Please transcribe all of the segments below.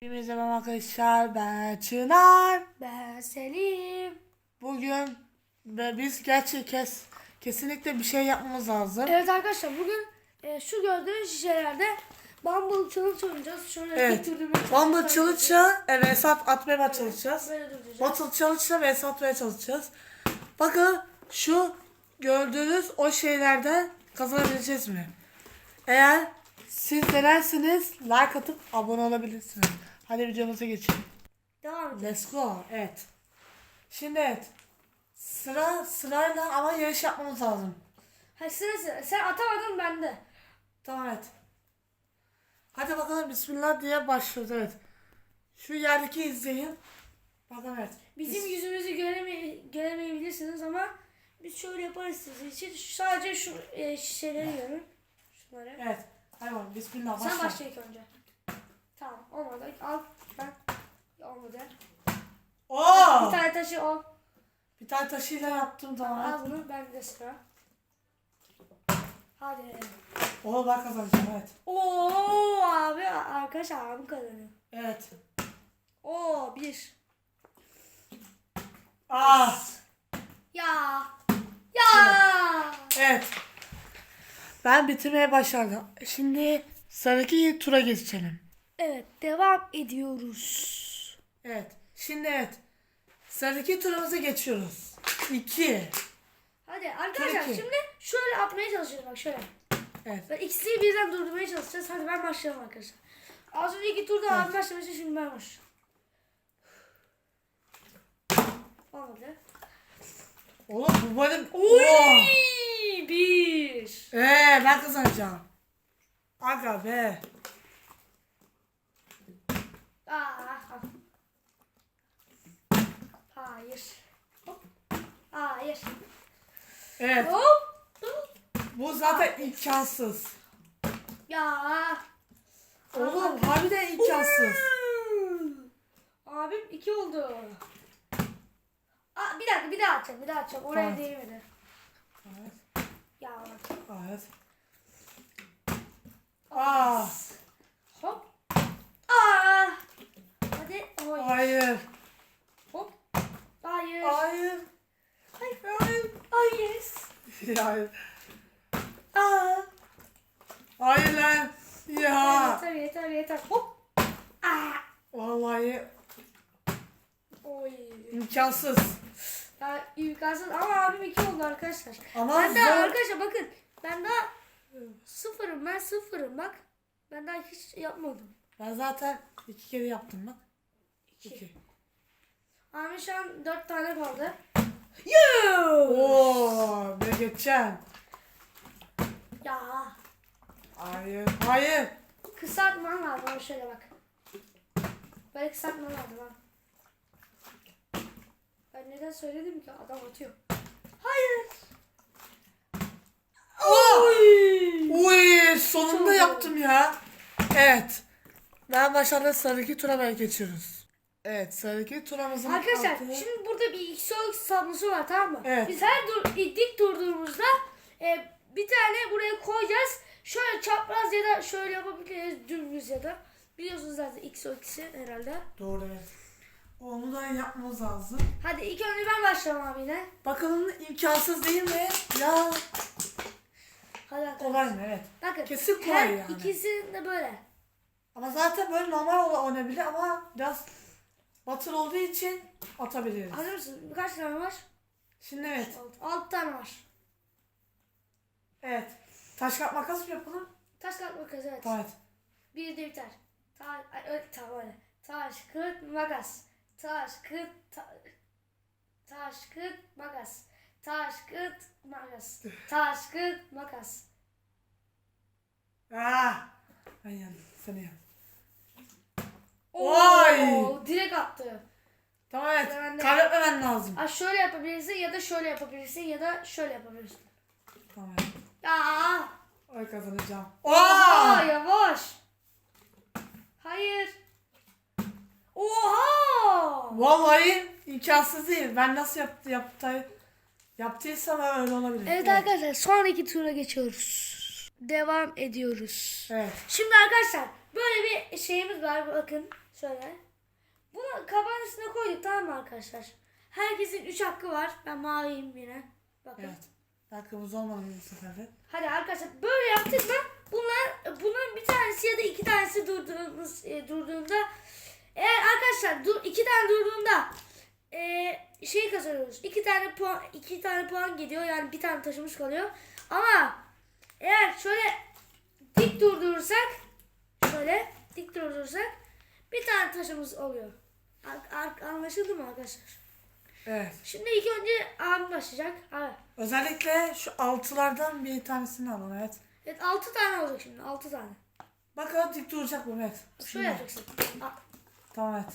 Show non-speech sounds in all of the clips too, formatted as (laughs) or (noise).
Hepinize merhaba arkadaşlar ben Çınar. Ben Selim. Bugün ve biz gerçek kes, kesinlikle bir şey yapmamız lazım. Evet arkadaşlar bugün e, şu gördüğünüz şişelerde Bumble Challenge oynayacağız. Şöyle Evet. Bumble Challenge'a e, Vesat atmaya çalışacağız. Böyle duracağız. Battle Challenge'la Vesat atmaya çalışacağız. Bakın şu gördüğünüz o şeylerden kazanabileceğiz mi? Eğer siz denerseniz like atıp abone olabilirsiniz. Hadi videomuza geçelim. Devam edelim. Let's go. Evet. Şimdi evet. Sıra sırayla ama yarış yapmamız lazım. Hayır sıra sıra. Sen atamadın bende. Tamam evet. Hadi bakalım Bismillah diye başlıyoruz evet. Şu yerdeki izleyin. Bakın evet. Bizim yüzümüzü göreme göremeyebilirsiniz ama biz şöyle yaparız sizin için. Sadece şu e, şişeleri görün. Şunları. Evet. Hadi bakalım Bismillah Sen başla. başla ilk önce. Tamam olmadı. Al ben. Olmadı. Oo! Bir tane taşı al. Bir tane taşıyla yaptım tamam. Al Evet. bunu. Ben de sıra. Hadi. Oo ben kazanacağım evet. Oo abi arkadaşlar abim kazanıyor. Evet. Oo bir. Aa! Ya. Ya. Evet. Ben bitirmeye başladım. Şimdi sıradaki tura geçelim. Evet devam ediyoruz. Evet. Şimdi evet. Sıradaki turumuza geçiyoruz. 2. Hadi arkadaşlar Peki. şimdi şöyle atmaya çalışıyoruz bak şöyle. Evet. Ve ikisini birden durdurmaya çalışacağız. Hadi ben başlayalım arkadaşlar. Az önceki turda abi başlamıştı şimdi ben başlıyorum. Olmadı. Oğlum bu benim... Uy, Oo! bir. Ee ben kazanacağım. Aga be. Aa, al. Hayır. Hop. Hayır. Evet. Hop. Bu zaten imkansız. Ya. Oğlum harbiden imkansız. Abim iki oldu. Aa, bir dakika bir daha atacağım bir daha atacağım. Oraya Tamam. değmedi. Evet. Ya bak. Evet. Aa. Hop. Aa. Hadi. Hayır. Hayır. Hop. Hayır. Hayır. Hayır. Hayır. Hayır. Hayır. Aa. Hayır lan. Ya. Yeter yeter yeter. Hop. Aa. Vallahi Oy. imkansız. Ya imkansız ama abim iki oldu arkadaşlar. Ama ben daha zor. arkadaşlar bakın ben daha sıfırım ben sıfırım bak. Ben daha hiç yapmadım. Ben zaten iki kere yaptım bak. İki. Abi şu an dört tane kaldı. Oo, ben geçeceğim. Ya Hayır. Hayır. kısaltman lazım şöyle bak. Böyle kısaltman lazım ha. Ben neden söyledim ki adam atıyor. Hayır. Uy, sonunda Çok yaptım ya. Evet. Ben başarılı sıradaki tura geçiyoruz. Evet sıradaki turamızın Arkadaşlar altı- şimdi burada bir XOX tablosu var tamam mı? Evet. Biz her dur, dik durduğumuzda e, bir tane buraya koyacağız. Şöyle çapraz ya da şöyle yapabiliriz dümdüz ya da. Biliyorsunuz zaten XOX'i herhalde. Doğru evet. Onu da yapmamız lazım. Hadi ilk önce ben başlayalım abi yine. Bakalım imkansız değil mi? Ya Hadi kolay mı? Evet. Bakın Kesin kolay her yani. ikisi de böyle. Ama zaten böyle normal ol- oynayabilir ama biraz batır olduğu için atabiliriz. Hazır mısın? Kaç tane var? Şimdi evet. Alt, alt tane var. Evet. Taş kağıt makas mı yapalım? Taş kağıt makas evet. Evet. Bir de biter. Taş, ay, öyle, tamam öyle. Taş, kağıt, makas. Taş, ta, taş, kağıt, makas. Taş, kağıt, makas. Taş, kağıt, makas. Ah. Seni yandım. Oo, Vay! Direkt attı. Tamam evet. Sıra bende. Kaybetmemen lazım. Ha, şöyle yapabilirsin ya da şöyle yapabilirsin ya da şöyle yapabilirsin. Tamam evet. Ya. Oy kazanacağım. Aa, Aa! yavaş. Hayır. Vallahi imkansız değil. Ben nasıl yaptı, yaptı, yaptıysam öyle olabilir. Evet arkadaşlar sonraki tura geçiyoruz. Devam ediyoruz. Evet. Şimdi arkadaşlar böyle bir şeyimiz var bakın. Şöyle. Bunu kabağın üstüne koyduk tamam mı arkadaşlar? Herkesin 3 hakkı var. Ben maviyim yine. Bakın. Evet. Ben kırmızı olmadım bu sefer de. Hadi arkadaşlar böyle yaptık mı? Bunlar bunların bir tanesi ya da iki tanesi durduğunuz e, durduğunda eğer arkadaşlar dur, tane durduğunda e, şey kazanıyoruz. İki tane puan iki tane puan gidiyor. Yani bir tane taşımış kalıyor. Ama eğer şöyle dik durdurursak şöyle dik durdurursak bir tane taşımız oluyor. Ar- ar- anlaşıldı mı arkadaşlar? Evet. Şimdi ilk önce abim başlayacak. Abi. Özellikle şu altılardan bir tanesini alın evet. Evet 6 tane olacak şimdi. 6 tane. Bakalım dik duracak mı evet. Şöyle yapacaksın. Tamam evet.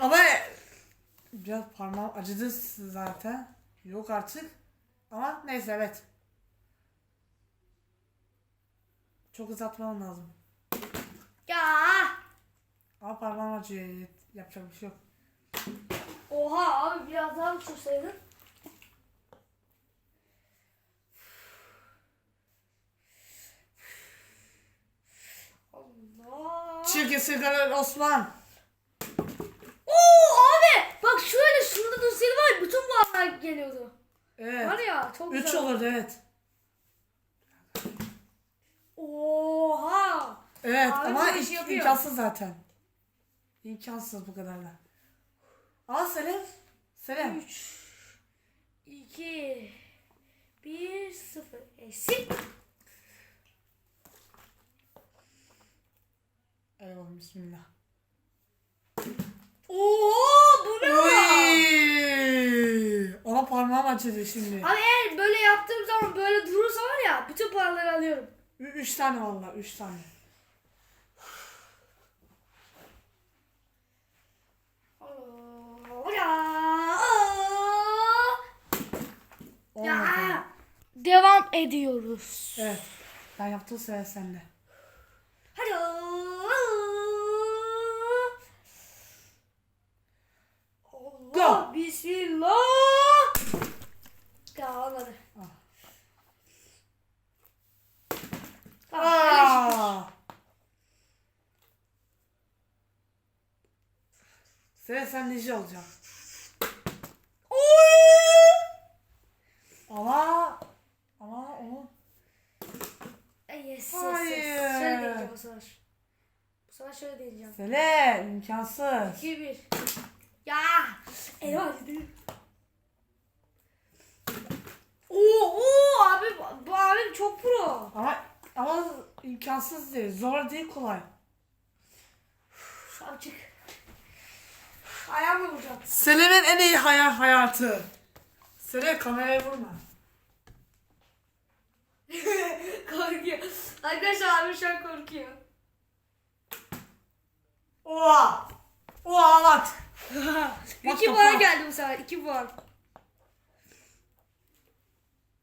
Ama biraz parmağım acıdı zaten. Yok artık. Ama neyse evet. Çok uzatmam lazım. Ya. Ama parmağım acıyor. Yapacak bir şey yok. Oha abi biraz daha uçursaydın. Allah. Çirkin sigara Osman. Oo abi bak şöyle şurada dursaydı puanlar geliyordu. Evet. Var ya çok Üç güzel. olurdu evet. Oha. Evet Abi ama bu işi im- yapıyor. imkansız zaten. İmkansız bu kadarla. Al Selim. Selim. 3 2 1 0 Eksik. Eyvallah bismillah. Oo bu ne? Uy! Acıdı şimdi. Abi eğer böyle yaptığım zaman böyle durursa var ya bütün puanları alıyorum. Ü- Üç tane valla üç tane. Aa. Olmadı. Ya. Devam ediyoruz. Evet. Ben yaptığım sıra sende. Hadi. Go. Allah. Bismillah. Ya olmadı. Ah. Tamam, hadi şükür. Aa! Nice olacaksın. Ama ama onu Ay, Yes, yes, yes. Hayır. Şöyle deneyeceğim bu sefer. Bu sefer şöyle deneyeceğim. Sele imkansız. 2 1. Ya. Dedim. Oo, oo abi bu abim çok pro. Ama ama imkansız değil. Zor değil kolay. Şu an çık. Ayağımla vuracağım. Selen'in en iyi hayal hayatı. Sele kameraya vurma. (laughs) korkuyor. Arkadaşlar abim şu an korkuyor. Oha! Oha at. 2 (laughs) the puan geldi bu sefer. 2 puan.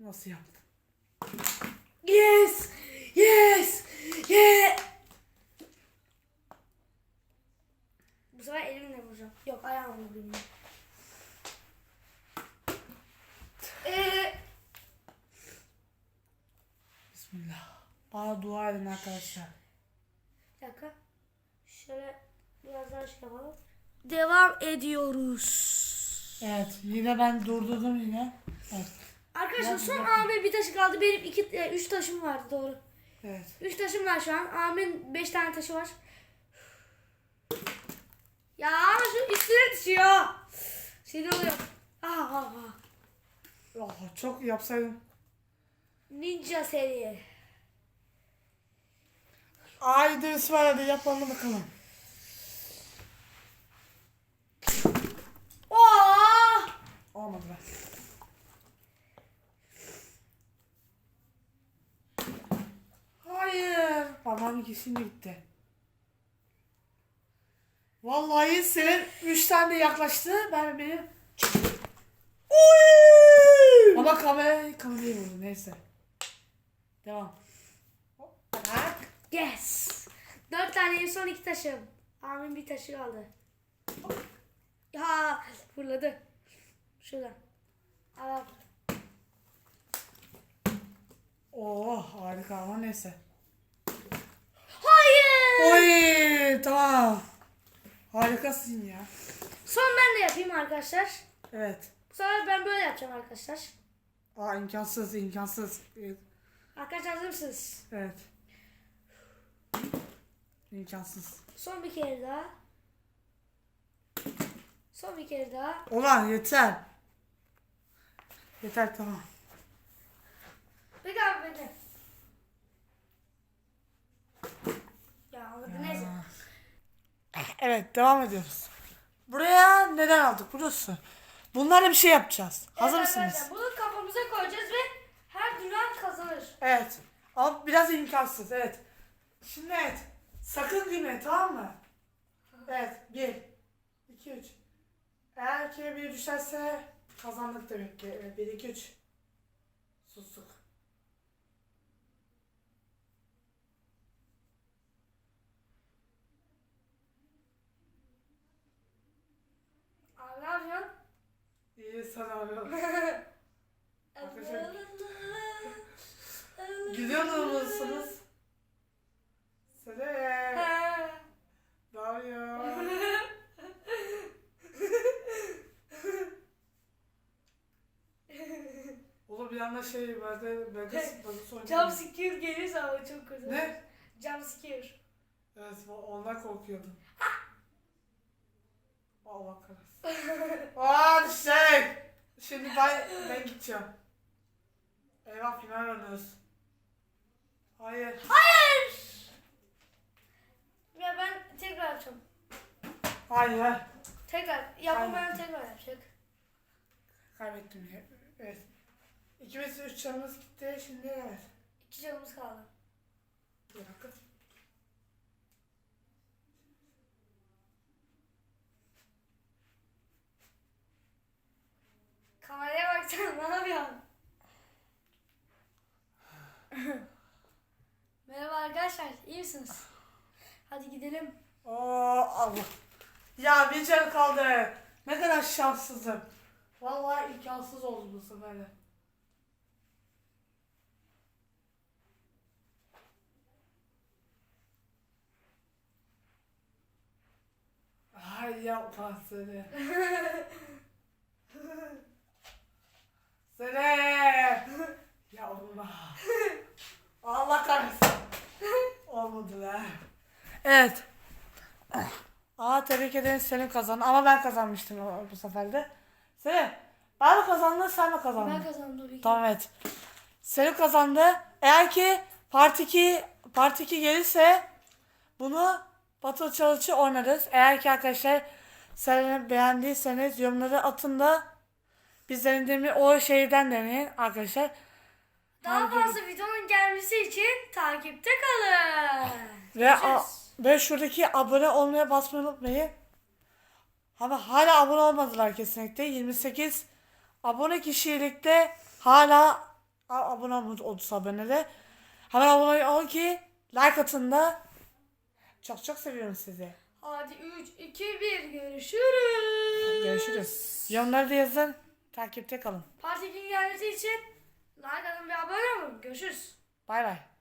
Nasıl yaptın? Yes. Yes. Yeah. Bu sefer elimle vuracağım. Yok ayağımla vurayım. Eee Bismillah. Bana dua edin arkadaşlar. Bir dakika. Şöyle biraz daha şey yapalım. Devam ediyoruz. Evet yine ben durdurdum yine. Evet. Arkadaşlar son. Ahmet bir taşı kaldı. Benim iki, e, üç taşım vardı doğru. Evet. Üç taşım var şu an. Ahmet'in beş tane taşı var. Ya şu üstüne düşüyor. Sinir oluyor. Ah, ah, ah. Oh, çok yapsaydım. Ninja seri. Haydi İsmail hadi yapalım bakalım. Oh! Olmadı be. Hayır. Parmağım ikisini gitti. Vallahi senin üç tane de yaklaştı. Ben benim... Oy! Ama kamera, kamerayı vurdu neyse. Devam. Bak. Yes. Dört tane son iki taşım. Ahmet'in bir taşı kaldı. Ya fırladı. Şuradan. Al al. Oh harika ama neyse. Hayır. Oy tamam. Harikasın ya. Son ben de yapayım arkadaşlar. Evet. Bu sefer ben böyle yapacağım arkadaşlar. Aa imkansız imkansız. Evet. Arkadaşlar hazır mısınız? evet. İmkansız. Son bir kere daha. Son bir kere daha. Ulan yeter. Yeter tamam. Bekle abi bekle. Ya olmadı neyse. (laughs) Evet devam ediyoruz. Buraya neden aldık biliyorsun? Bunlarla bir şey yapacağız. Hazır Evet mısınız? arkadaşlar, Bunu kafamıza koyacağız ve her duran kazanır. Evet. Ama biraz imkansız evet. Şimdi evet. Sakın gülme tamam mı? Evet. Bir. iki, üç. Eğer ki bir düşerse kazandık demek ki. Evet, bir, iki, üç. Sustuk. Abi ne yapıyorsun? İyi sana abi. Arkadaşlar- Gidiyor musunuz? Selam. Yapıyor? Oğlum bir anda şey böyle böyle böyle Jump oynuyor. scare gelirse ama çok kötü. Ne? Jump scare. Evet ondan korkuyordum. Allah kahretsin. Aa düşecek. Şimdi ben, ben gideceğim. Eyvah final oynuyoruz. Hayır. Hayır! Ya ben tekrar yapacağım. Hayır. Tekrar. Yapamayan tekrar yapacak. Kaybettim. ya. Evet. İkimiz üç canımız gitti. Şimdi evet. İki canımız kaldı. Bir dakika. Kameraya baksana ne yapıyorsun? (laughs) Merhaba arkadaşlar, iyi misiniz? Hadi gidelim. Oo Allah. Ya bir can kaldı. Ne kadar şanssızım. Vallahi imkansız oldu bu sefer de. Ay yapma seni. (laughs) seni. (laughs) Yapma. Allah kahretsin. Olmadı be. Evet. Aa tebrik ederim Selim kazandı ama ben kazanmıştım o- bu sefer de. Selim ben mi kazandım sen mi kazandın? Ben kazandım tabii ki. Tamam evet. Selim kazandı. Eğer ki Part 2, Part 2 gelirse bunu Battle Challenge'ı oynarız. Eğer ki arkadaşlar Selim'i beğendiyseniz yorumları atın da biz denediğimiz o şeyden deneyin arkadaşlar. Daha Hangi- fazla videonun gelmesi için takipte kalın. Ve, a- ve şuradaki abone olmaya basmayı unutmayın. Ama hala abone olmadılar kesinlikle. 28 abone kişilikte hala a- abone olmadı 30 abonede. Hemen abone olun ki like atın da. Çok çok seviyorum sizi. Hadi 3, 2, 1 görüşürüz. Görüşürüz. Yorumları da yazın. Takipte kalın. Parti gün gelmesi için like atın ve abone olun. Görüşürüz. Bay bay.